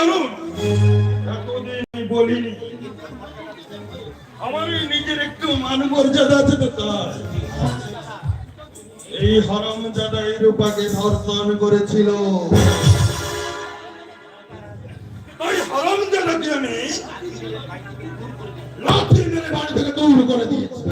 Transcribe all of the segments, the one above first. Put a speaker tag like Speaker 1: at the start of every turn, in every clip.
Speaker 1: অরুণ এতদিন বলিনি আমার নিজের একটু মান মর্যাদা আছে তো তাই এই হরম জাদা এই রূপাকে ধর্ষণ করেছিল তাই হরম জাদাকে আমি করে দিয়েছি।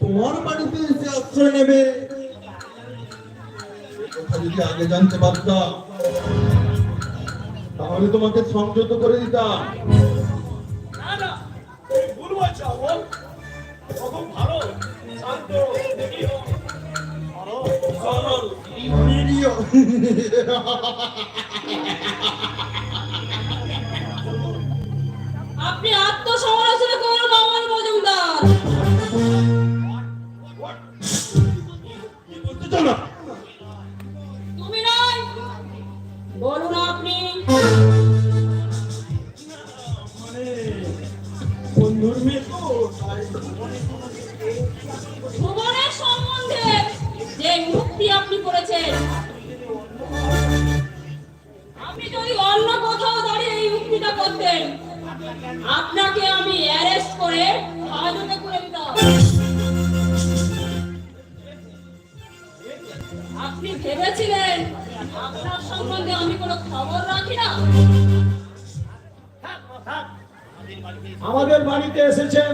Speaker 1: তোমার বাড়িতে এসে আশ্রয় নেবে যদি আগে জানতে পারতাম তাহলে তোমাকে সংযত করে দিতাম।
Speaker 2: ভুল
Speaker 3: আপনি আত্মসমালোচনা করুন আমার মজুমদার। আপনার সম্বন্ধে আমি কোনো খবর রাখি না।
Speaker 2: থাক মা, থাক। আমাদের বাড়িতে এসেছেন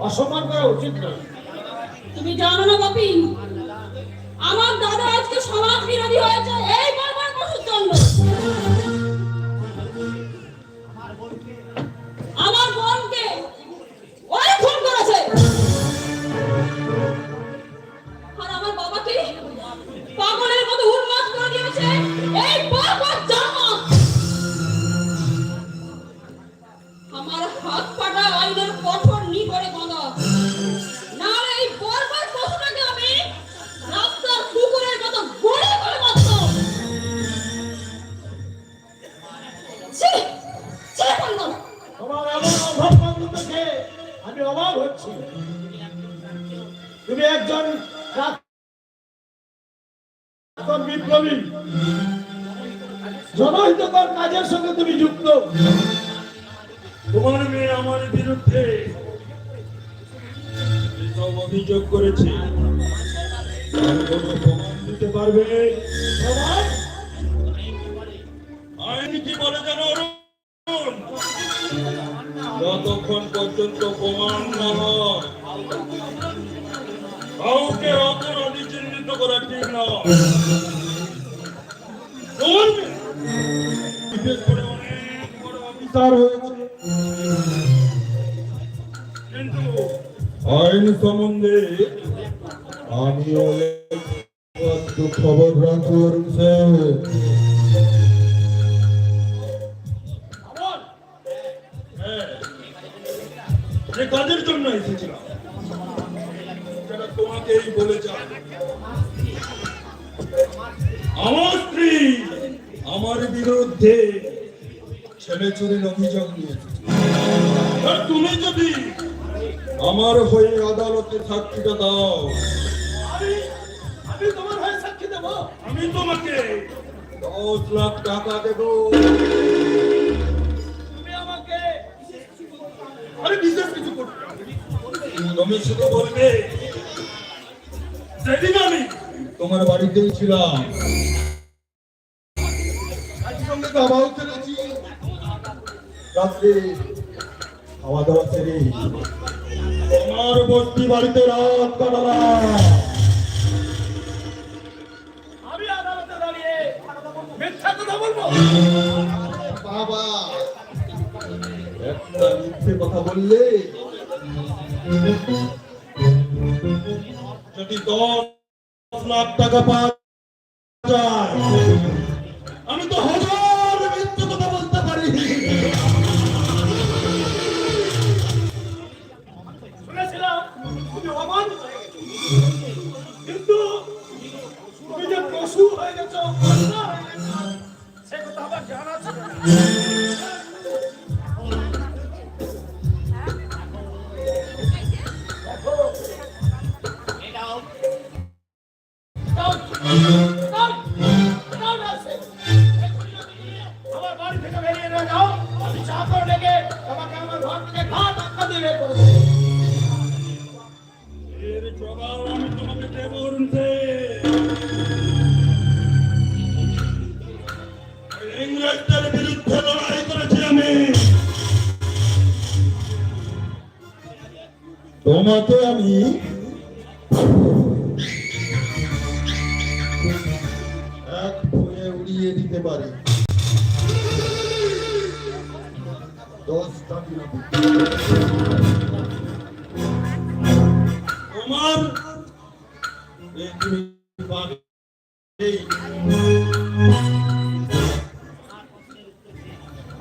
Speaker 2: অসম্মান করা উচিত নয়
Speaker 3: তুমি জানো না বাপি আমার দাদা আজকে সমাজ বিরোধী হয়েছে এই বারবার বসুর জন্য।
Speaker 1: বিরুদ্ধে অভিযোগ করেছে। প্রমাণ দিতে পারবে? আইন কি বলে যতক্ষণ পর্যন্ত প্রমাণ না হয়, কাউকে চিহ্নিত করা ঠিক নয় বিশেষ করে অনেক বড় অফিসার হয়েছে। আইন সম্বন্ধে একটু খবর যে কাজের জন্য এসেছিলাম সেটা তোমাকেই বলে আমার স্ত্রী আমার বিরুদ্ধে ছেলে চুরির অভিযোগ নিয়ে আর তুমি যদি আমার হয়ে আদালতে সাক্ষীটা দাও।
Speaker 2: আমি আমি তোমার হয়ে সাক্ষী দেবো।
Speaker 1: আমি তোমাকে দশ লাখ টাকা দেব।
Speaker 2: তুমি আমাকে
Speaker 1: আরে বিশেষ কিছু করতে হবে তুমি শুধু বলবে আমি তোমার বাড়িতেই ছিলাম। একসঙ্গে দাবাও খেলেছি রাত্রে খাওয়া দাওয়া সেরে তোমার বস্তি বাড়িতে রাত কাটালাম।
Speaker 2: আমি আদালতে দাঁড়িয়ে মিথ্যা কথা বলব।
Speaker 1: বাবা একটা মিথ্যে কথা বললে যদি দশ লাখ টাকা পাওয়া যায় আমি তো হাজার
Speaker 2: হয়ে গেছো, সে কথা আমার জানা ছিল না। তোমাকে
Speaker 1: আমি এক ভয়ে উড়িয়ে দিতে পারি। তোমার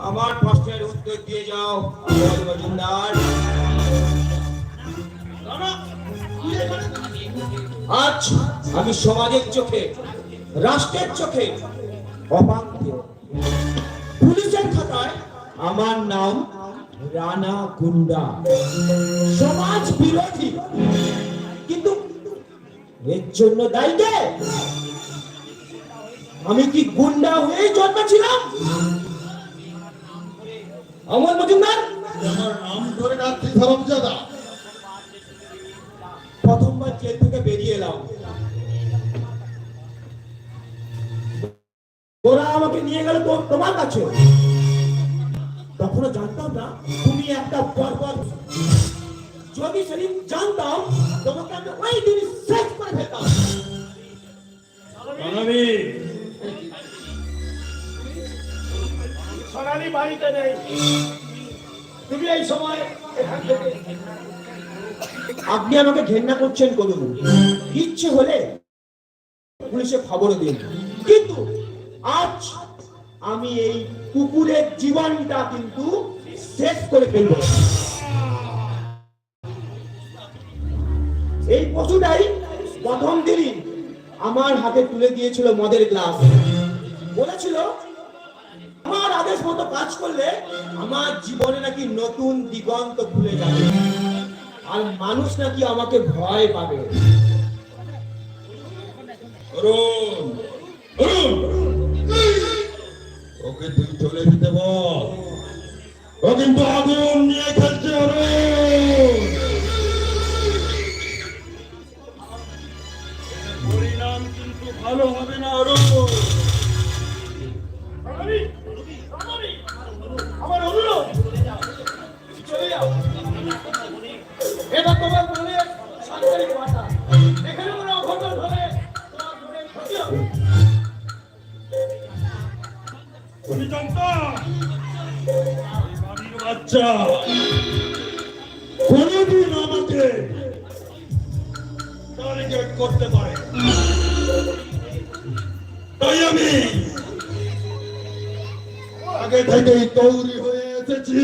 Speaker 2: আমার প্রশ্নের উত্তর দিয়ে যাও মজুমদার আজ আমি সমাজের চোখে, রাষ্ট্রের চোখে পুলিশের খাতায় আমার নাম রানা গুন্ডা। সমাজ বিরোধী, কিন্তু এর জন্য দায়ী কে? আমি কি গুন্ডা হয়ে জন্মেছিলাম? আমার মজুমদার?
Speaker 1: আমার নাম ধরে ডাকছি ধরমজাদা।
Speaker 2: প্রথমবার জেল থেকে বেরিয়ে এলাম। ওরা আমাকে নিয়ে গেল তোমার কাছে। তখনও জানতাম না, তুমি একটা বর্বর যদি সেদিন জানতাম, তোমাকে আমি ওই দিন শেষ করে ফেলতাম। বাড়িতে নেই। তুমি এই সময় এখান থেকে আপনি আমাকে ঘেন্না করছেন করুন ইচ্ছে হলে পুলিশে খবর দিন কিন্তু আজ আমি এই কুকুরের জীবনটা কিন্তু শেষ করে ফেলব। এই পশুটাই প্রথম দিনই আমার হাতে তুলে দিয়েছিল মদের গ্লাস। বলেছিল, আমার আদেশ মতো কাজ করলে আমার জীবনে নাকি নতুন দিগন্ত খুলে যাবে। আর মানুষ নাকি আমাকে ভয় পাবে।
Speaker 1: ওকে তুই চলে দিতে বল। ও কিন্তু আগুন নিয়ে টার্গেট করতে পারে। তাই আমি আগে থেকেই তৈরি হয়ে এসেছি।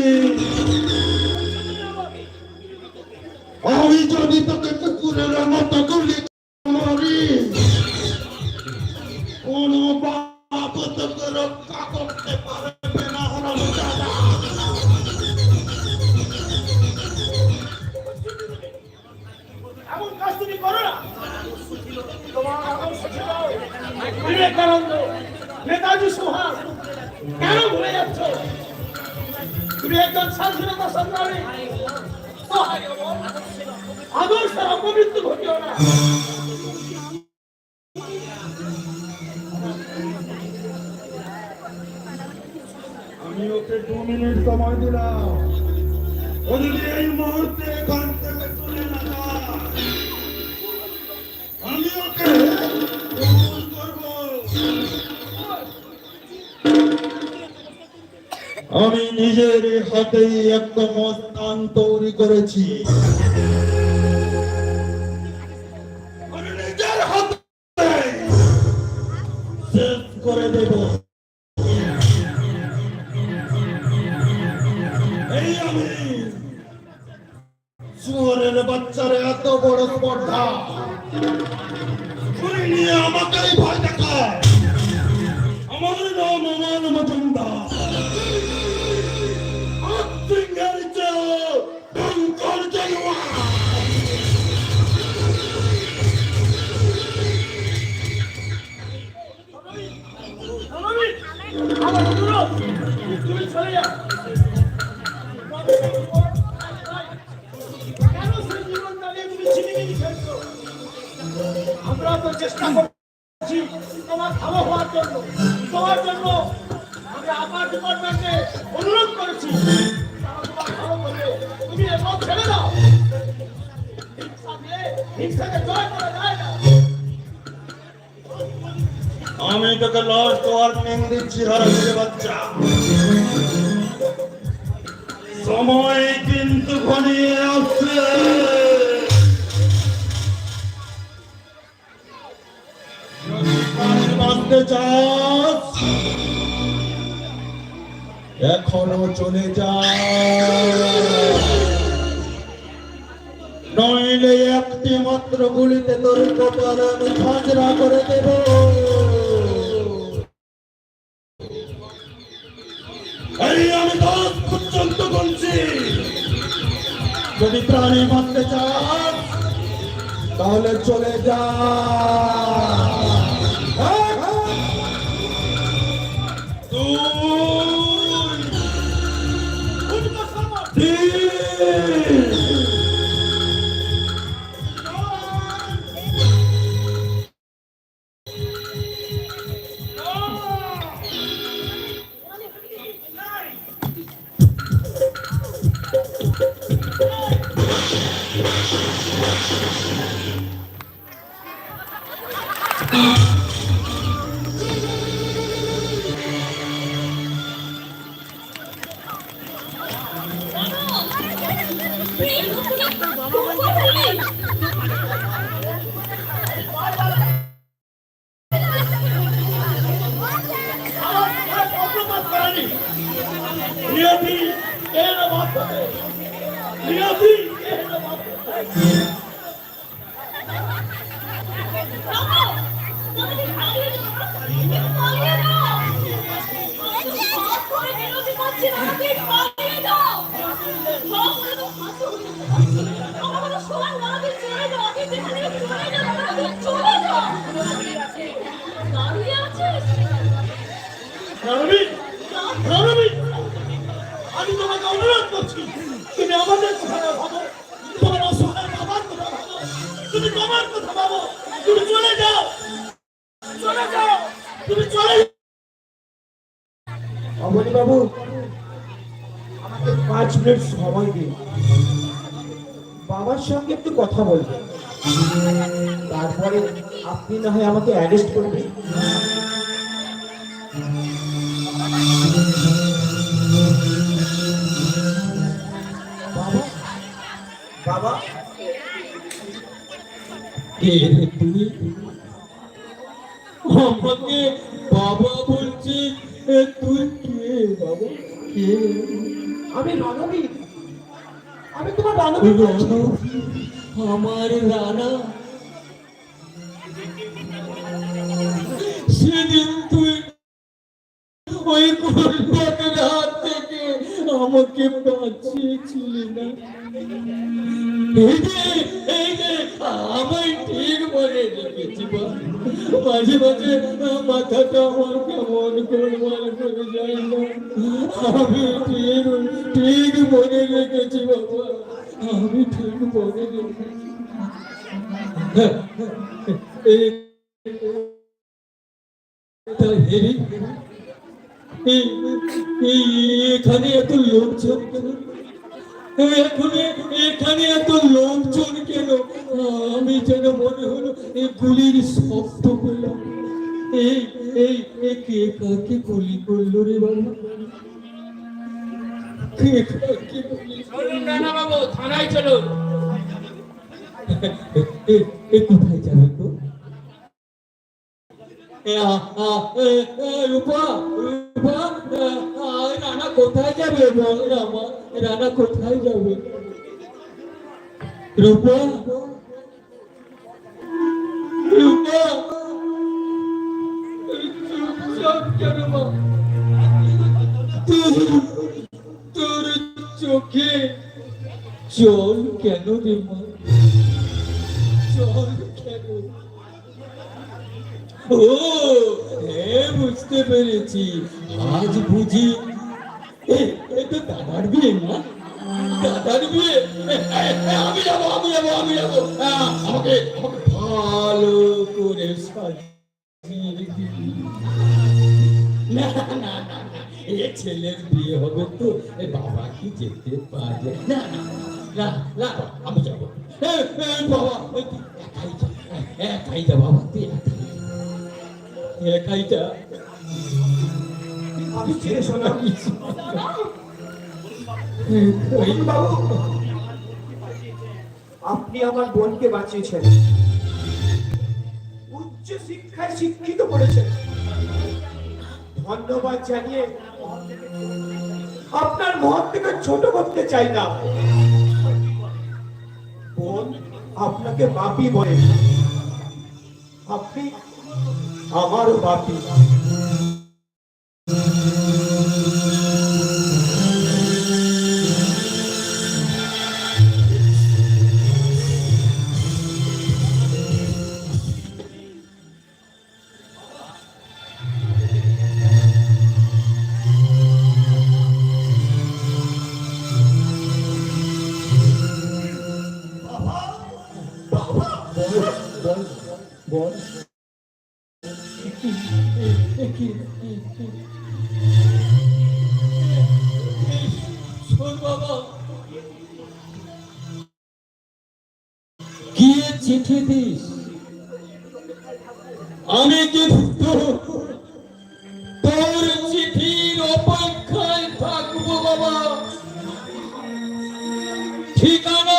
Speaker 1: আমি যদি তোকে কুকুরের মতো গুলি
Speaker 2: বিবেকানন্দ, নেতাজি সুভাষ কেন ভুলে যাচ্ছ তুমি একজন স্বাধীনতা সংগ্রামী। আদর্শের অপমৃত্যু ঘটিও না
Speaker 1: আমি ওকে দু মিনিট সময় দিলাম এই মুহূর্তে আমি নিজের হাতেই একটা মস্তান তৈরি করেছি। করে দেবো।
Speaker 2: ছেড়ে দাও
Speaker 1: আমি তোকে লাস্ট ওয়ার্নিং দিচ্ছি হারামির বাচ্চা। সময় কিন্তু ঘনিয়ে আসছে। বাঁচতে চাস, এখনও চলে যা। নইলে একটি মাত্র গুলিতে তোর কপাল আমি খাজরা করে দেব। আমি দশ পর্যন্ত বলছি যদি প্রাণী বাঁচতে চাস তাহলে চলে যা। এক,
Speaker 2: নিয়তি এর মাধ্যমে নিয়তি এর মাধ্যমে রণবীর রণবীর আমি তোমাকে অনুরোধ করছি, তুমি আমাদের কথা ভাবো, তোমার অসহায় বাবার কথা ভাবো, তুমি তোমার কথা ভাবো, তুমি চলে যাও চলে যাও, তুমি চলে
Speaker 4: অমনি বাবু আমাকে পাঁচ মিনিট সময় দিন। বাবার সঙ্গে একটু কথা বলবেন। তারপরে আপনি না হয় আমাকে অ্যারেস্ট করবেন। বাবা। কে রে তুই আমাকে বাবা বলছি তুই কে বাবা? কে? আমি রণবীর আমি তোমার রণবীর আমার রানা। সেদিন তুই ওই কলকাতার হাত থেকে আমাকে বাঁচিয়েছিলি না। ঠিক মনে রেখেছি মাঝে মাঝে মাথাটা আমার কেমন গোলমাল করে যায় না আমি ঠিক ঠিক মনে রেখেছি বাবা। আমি ঠিক মনে রেখেছি। এখানে এত লোকজন কেন? এখানে এখানে এত লোকজন কেন? আমি যেন মনে হলো এই গুলির শব্দ পেলাম এই এই কে কাকে গুলি করল রে বাবা? কে কাকে গুলি
Speaker 5: বাবু থানায় চলুন।
Speaker 4: এ এ কোথায় যাবে তো রূপা রূপা রানা কোথায় যাবে? রামা তোর চোখে জল কেন রে মা? জল ও হ্যাঁ বুঝতে পেরেছি। আজ বুঝি। এ, এ দাদার বিয়ে না? দাদার বিয়ে? আমি যাব আমি যাব আমি যাব। আমাকে ভালো করে না না এ ছেলের বিয়ে হবে তো এ বাবা কি যেতে পারে? না না না আমি যাব। এ, এ, বাবা একাই যা একাই যা বাবা।
Speaker 2: আমি ছেড়ে
Speaker 4: একাই
Speaker 2: বাবু, আপনি আমার বোনকে বাঁচিয়েছেন। উচ্চ শিক্ষায় শিক্ষিত করেছেন। ধন্যবাদ জানিয়ে আপনার মহত্বকে ছোট করতে চাই না। বোন আপনাকে বাপি বলে। আপনি আমারও বাপি।
Speaker 4: গিয়ে চিঠি দিস? আমি কিন্তু তোর চিঠির অপেক্ষায় থাকব বাবা। ঠিকানা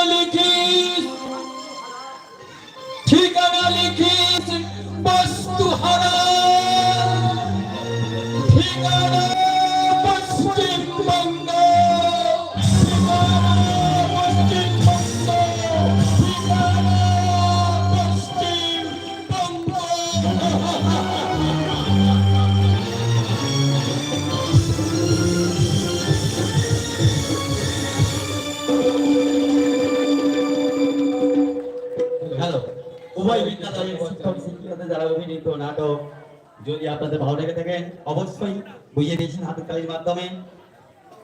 Speaker 6: উভয় বিদ্যালয়ের শিক্ষক শিক্ষিকাদের যারা অভিনীত নাটক যদি আপনাদের ভালো লেগে থাকে অবশ্যই বুঝিয়ে দিয়েছেন হাতের কাজের মাধ্যমে।